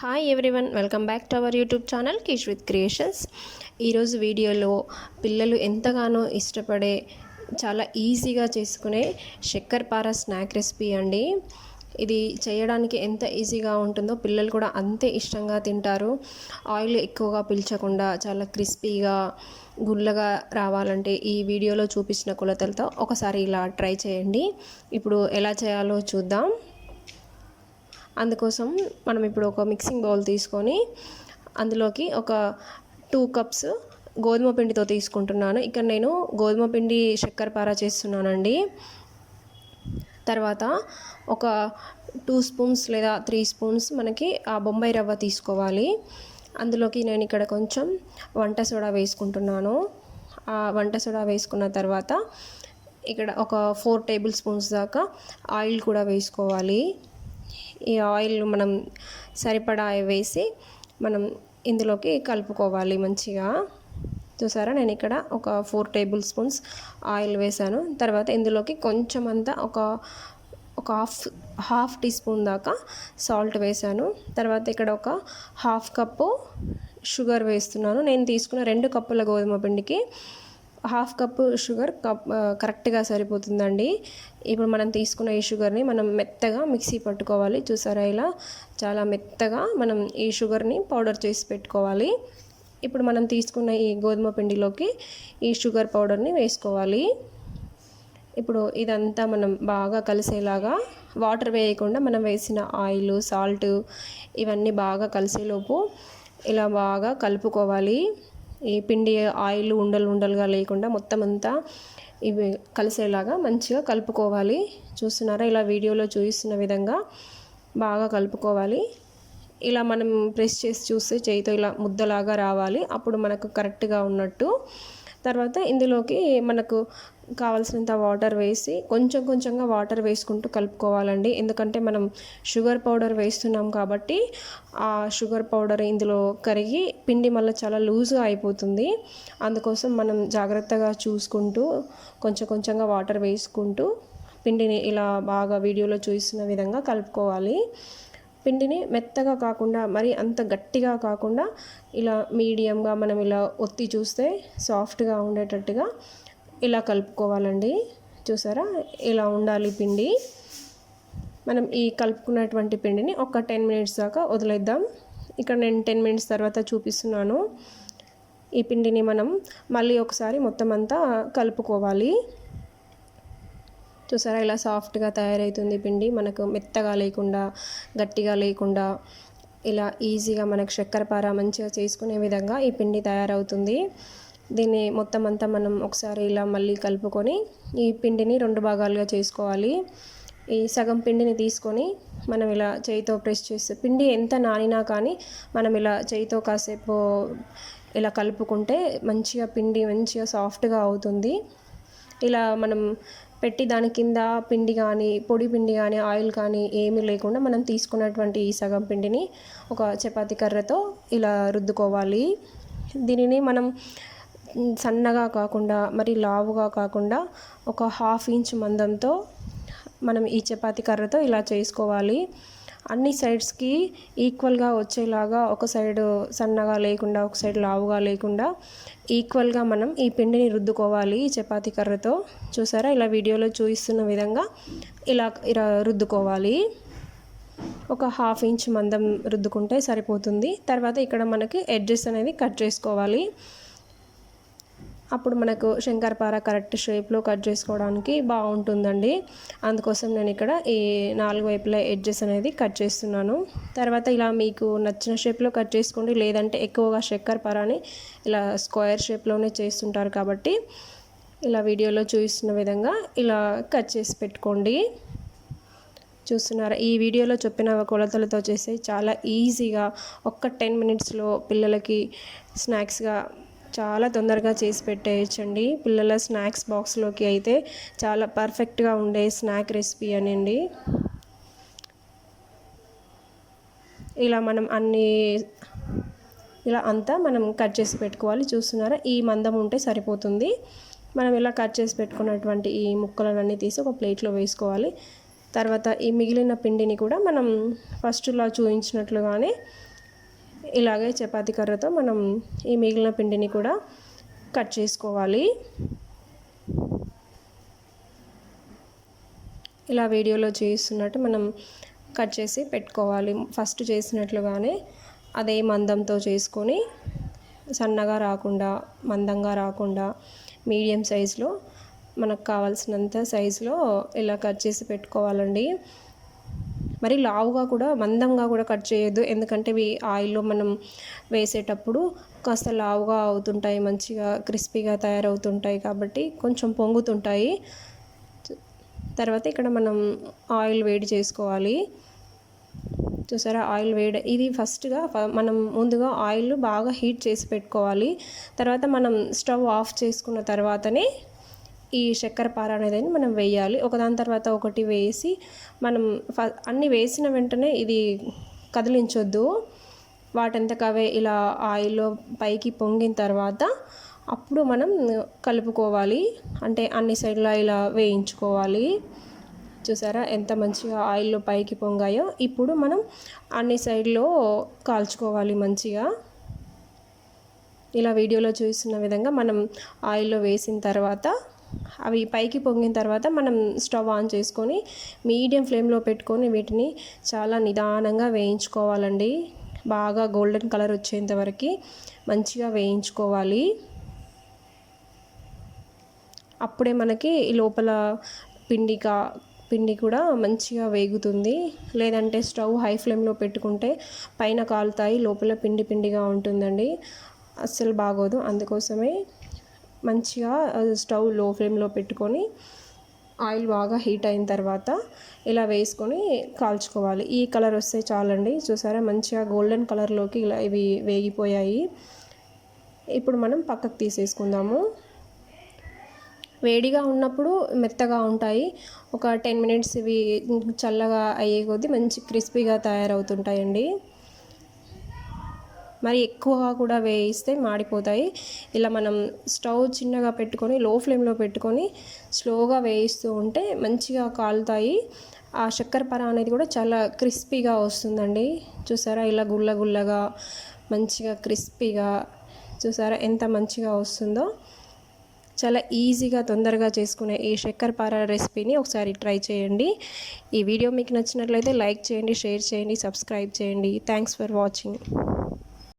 Hi everyone welcome back to our YouTube channel Kish with creations ఈరోజు వీడియోలో పిల్లలు ఎంతగానో ఇష్టపడే చాలా ఈజీగా చేసుకునే చక్కెరపార స్నాక్ రెసిపీ అండి. ఇది చేయడానికి ఎంత ఈజీగా ఉంటుందో పిల్లలు కూడా అంతే ఇష్టంగా తింటారు. ఆయిల్ ఎక్కువగా పీల్చకుండా చాలా క్రిస్పీగా గుల్లగా రావాలంటే ఈ వీడియోలో చూపించిన కొలతలతో ఒకసారి ఇలా ట్రై చేయండి. ఇప్పుడు ఎలా చేయాలో చూద్దాం. అందుకోసం మనం ఇప్పుడు ఒక మిక్సింగ్ బౌల్ తీసుకొని అందులోకి ఒక టూ కప్స్ గోధుమ పిండితో తీసుకుంటున్నాను. ఇక్కడ నేను గోధుమ పిండి చక్కెరపార చేస్తున్నానండి. తర్వాత ఒక టూ స్పూన్స్ లేదా త్రీ స్పూన్స్ మనకి ఆ బొంబాయి రవ్వ తీసుకోవాలి. అందులోకి నేను ఇక్కడ కొంచెం వంట సోడా వేసుకుంటున్నాను. ఆ వంట సోడా వేసుకున్న తర్వాత ఇక్కడ ఒక ఫోర్ టేబుల్ స్పూన్స్ దాకా ఆయిల్ కూడా వేసుకోవాలి. ఈ ఆయిల్ మనం సరిపడా వేసి మనం ఇందులోకి కలుపుకోవాలి మంచిగా. చూసారా? నేను ఇక్కడ ఒక ఫోర్ టేబుల్ స్పూన్స్ ఆయిల్ వేసాను. తర్వాత ఇందులోకి కొంచెం అంతా ఒక ఒక హాఫ్ హాఫ్ టీ స్పూన్ దాకా సాల్ట్ వేసాను. తర్వాత ఇక్కడ ఒక హాఫ్ కప్పు షుగర్ వేస్తున్నాను. నేను తీసుకున్న రెండు కప్పుల గోధుమ పిండికి హాఫ్ కప్పు షుగర్ కప్ కరెక్ట్గా సరిపోతుందండి. ఇప్పుడు మనం తీసుకున్న ఈ షుగర్ని మనం మెత్తగా మిక్సీ పట్టుకోవాలి. చూసారా ఇలా? చాలా మెత్తగా మనం ఈ షుగర్ని పౌడర్ చేసి పెట్టుకోవాలి. ఇప్పుడు మనం తీసుకున్న ఈ గోధుమ పిండిలోకి ఈ షుగర్ పౌడర్ని వేసుకోవాలి. ఇప్పుడు ఇదంతా మనం బాగా కలిసేలాగా వాటర్ వేయకుండా మనం వేసిన ఆయిల్ సాల్ట్ ఇవన్నీ బాగా కలిసేలోపు ఇలా బాగా కలుపుకోవాలి. ఈ పిండి ఆయిల్ ఉండలు ఉండలుగా లేకుండా మొత్తం అంతా ఇవి కలిసేలాగా మంచిగా కలుపుకోవాలి. చూస్తున్నారా? ఇలా వీడియోలో చూపిస్తున్న విధంగా బాగా కలుపుకోవాలి. ఇలా మనం ప్రెస్ చేసి చూస్తే చేయితో ఇలా ముద్దలాగా రావాలి. అప్పుడు మనకు కరెక్ట్గా ఉన్నట్టు తర్వాత ఇందులోకి మనకు కావాల్సినంత వాటర్ వేసి కొంచెం కొంచెంగా వాటర్ వేసుకుంటూ కలుపుకోవాలండి. ఎందుకంటే మనం షుగర్ పౌడర్ వేస్తున్నాం కాబట్టి ఆ షుగర్ పౌడర్ ఇందులో కరిగి పిండి మళ్ళీ చాలా లూజ్గా అయిపోతుంది. అందుకోసం మనం జాగ్రత్తగా చూసుకుంటూ కొంచెం కొంచెంగా వాటర్ వేసుకుంటూ పిండిని ఇలా బాగా వీడియోలో చూస్తున్న విధంగా కలుపుకోవాలి. పిండిని మెత్తగా కాకుండా మరి అంత గట్టిగా కాకుండా ఇలా మీడియంగా మనం ఇలా ఒత్తి చూస్తే సాఫ్ట్గా ఉండేటట్టుగా ఇలా కలుపుకోవాలండి. చూసారా? ఇలా ఉండాలి పిండి. మనం ఈ కలుపుకున్నటువంటి పిండిని ఒక టెన్ మినిట్స్ దాకా వదిలేద్దాం. ఇక్కడ నేను టెన్ మినిట్స్ తర్వాత చూపిస్తున్నాను. ఈ పిండిని మనం మళ్ళీ ఒకసారి మొత్తం అంతా కలుపుకోవాలి. చూసారా ఇలా సాఫ్ట్గా తయారవుతుంది పిండి. మనకు మెత్తగా లేకుండా గట్టిగా లేకుండా ఇలా ఈజీగా మనకు చక్కెరపార మంచిగా చేసుకునే విధంగా ఈ పిండి తయారవుతుంది. దీన్ని మొత్తం అంతా మనం ఒకసారి ఇలా మళ్ళీ కలుపుకొని ఈ పిండిని రెండు భాగాలుగా చేసుకోవాలి. ఈ సగం పిండిని తీసుకొని మనం ఇలా చేయితో ప్రెస్ చేస్తే పిండి ఎంత నానినా కానీ మనం ఇలా చేయితో కాసేపు ఇలా కలుపుకుంటే మంచిగా పిండి మంచిగా సాఫ్ట్గా అవుతుంది. ఇలా మనం పెట్టి దాని కింద పిండి కానీ పొడి పిండి కానీ ఆయిల్ కానీ ఏమీ లేకుండా మనం తీసుకున్నటువంటి ఈ సగం పిండిని ఒక చపాతీ కర్రతో ఇలా రుద్దుకోవాలి. దీనిని మనం సన్నగా కాకుండా మరి లావుగా కాకుండా ఒక హాఫ్ ఇంచ్ మందంతో మనం ఈ చపాతీ కర్రతో ఇలా చేసుకోవాలి. అన్ని సైడ్స్కి ఈక్వల్గా వచ్చేలాగా ఒక సైడ్ సన్నగా లేకుండా ఒక సైడ్ లావుగా లేకుండా ఈక్వల్గా మనం ఈ పిండిని రుద్దుకోవాలి ఈ చపాతీ కర్రతో. చూసారా? ఇలా వీడియోలో చూపిస్తున్న విధంగా ఇలా ఇలా రుద్దుకోవాలి. ఒక హాఫ్ ఇంచ్ మందం రుద్దుకుంటే సరిపోతుంది. తర్వాత ఇక్కడ మనకి ఎడ్జెస్ అనేది కట్ చేసుకోవాలి. అప్పుడు మనకు శంకరపార కరెక్ట్ షేప్లో కట్ చేసుకోవడానికి బాగుంటుందండి. అందుకోసం నేను ఇక్కడ ఈ నాలుగు వైపుల ఎడ్జెస్ అనేది కట్ చేస్తున్నాను. తర్వాత ఇలా మీకు నచ్చిన షేప్లో కట్ చేసుకోండి. లేదంటే ఎక్కువగా శంకరపారాని ఇలా స్క్వేర్ షేప్లోనే చేస్తుంటారు కాబట్టి ఇలా వీడియోలో చూపిస్తున్న విధంగా ఇలా కట్ చేసి పెట్టుకోండి. చూస్తున్నారా? ఈ వీడియోలో చెప్పిన కొలతలతో చేస్తే చాలా ఈజీగా ఒక్క టెన్ మినిట్స్లో పిల్లలకి స్నాక్స్గా చాలా తొందరగా చేసి పెట్టేయచ్చండి. పిల్లల స్నాక్స్ బాక్స్లోకి అయితే చాలా పర్ఫెక్ట్గా ఉండే స్నాక్ రెసిపీ అనండి. ఇలా మనం అన్ని ఇలా అంతా మనం కట్ చేసి పెట్టుకోవాలి. చూస్తున్నారా? ఈ మందం ఉంటే సరిపోతుంది. మనం ఇలా కట్ చేసి పెట్టుకున్నటువంటి ఈ ముక్కలన్నీ తీసి ఒక ప్లేట్లో వేసుకోవాలి. తర్వాత ఈ మిగిలిన పిండిని కూడా మనం ఫస్ట్లో చూపించినట్లుగానే ఇలాగే చపాతీ కర్రతో మనం ఈ మిగిలిన పిండిని కూడా కట్ చేసుకోవాలి. ఇలా వీడియోలో చేస్తున్నట్టు మనం కట్ చేసి పెట్టుకోవాలి. ఫస్ట్ చేసినట్లుగానే అదే మందంతో చేసుకొని సన్నగా రాకుండా మందంగా రాకుండా మీడియం సైజులో మనకు కావాల్సినంత సైజులో ఇలా కట్ చేసి పెట్టుకోవాలండి. మరి లావుగా కూడా మందంగా కూడా కట్ చేయొద్దు. ఎందుకంటే ఇవి ఆయిల్లో మనం వేసేటప్పుడు కాస్త లావుగా అవుతుంటాయి మంచిగా క్రిస్పీగా తయారవుతుంటాయి కాబట్టి కొంచెం పొంగుతుంటాయి. తర్వాత ఇక్కడ మనం ఆయిల్ వేడి చేసుకోవాలి. చూసారా? ఆయిల్ వేడి ఇది ఫస్ట్గా మనం ముందుగా ఆయిల్ బాగా హీట్ చేసి పెట్టుకోవాలి. తర్వాత మనం స్టవ్ ఆఫ్ చేసుకున్న తర్వాతనే ఈ చక్కెర పార అనేది మనం వేయాలి. ఒకదాని తర్వాత ఒకటి వేసి మనం అన్నీ వేసిన వెంటనే ఇది కదిలించొద్దు. వాటంతకవే ఇలా ఆయిల్లో పైకి పొంగిన తర్వాత అప్పుడు మనం కలుపుకోవాలి. అంటే అన్ని సైడ్లో ఇలా వేయించుకోవాలి. చూసారా ఎంత మంచిగా ఆయిల్లో పైకి పొంగాయో. ఇప్పుడు మనం అన్ని సైడ్లో కాల్చుకోవాలి మంచిగా. ఇలా వీడియోలో చూసిన విధంగా మనం ఆయిల్లో వేసిన తర్వాత అవి పైకి పొంగిన తర్వాత మనం స్టవ్ ఆన్ చేసుకొని మీడియం ఫ్లేమ్లో పెట్టుకొని వీటిని చాలా నిదానంగా వేయించుకోవాలండి. బాగా గోల్డెన్ కలర్ వచ్చేంత వరకు మంచిగా వేయించుకోవాలి. అప్పుడే మనకి లోపల పిండిగా పిండి కూడా మంచిగా వేగుతుంది. లేదంటే స్టవ్ హై ఫ్లేమ్లో పెట్టుకుంటే పైన కాలుతాయి లోపల పిండి పిండిగా ఉంటుందండి. అస్సలు బాగోదు. అందుకోసమే మంచిగా స్టవ్లో ఫ్లేమ్లో పెట్టుకొని ఆయిల్ బాగా హీట్ అయిన తర్వాత ఇలా వేసుకొని కాల్చుకోవాలి. ఈ కలర్ వస్తే చాలండి. చూసారా? మంచిగా గోల్డెన్ కలర్లోకి ఇలా ఇవి వేగిపోయాయి. ఇప్పుడు మనం పక్కకు తీసేసుకుందాము. వేడిగా ఉన్నప్పుడు మెత్తగా ఉంటాయి. ఒక టెన్ మినిట్స్ ఇవి చల్లగా అయ్యే కొద్దీ మంచి క్రిస్పీగా తయారవుతుంటాయండి. మరి ఎక్కువగా కూడా వేయిస్తే మాడిపోతాయి. ఇలా మనం స్టవ్ చిన్నగా పెట్టుకొని లో ఫ్లేమ్లో పెట్టుకొని స్లోగా వేయిస్తూ ఉంటే మంచిగా కాలుతాయి. ఆ చక్కెర పర అనేది కూడా చాలా క్రిస్పీగా వస్తుందండి. చూసారా? ఇలా గుల్ల గుల్లగా మంచిగా క్రిస్పీగా చూసారా? ఎంత మంచిగా వస్తుందో. చాలా ఈజీగా తొందరగా చేసుకునే ఈ చక్కెర పార రెసిపీని ఒకసారి ట్రై చేయండి. ఈ వీడియో మీకు నచ్చినట్లయితే లైక్ చేయండి షేర్ చేయండి సబ్స్క్రైబ్ చేయండి. Thanks for watching.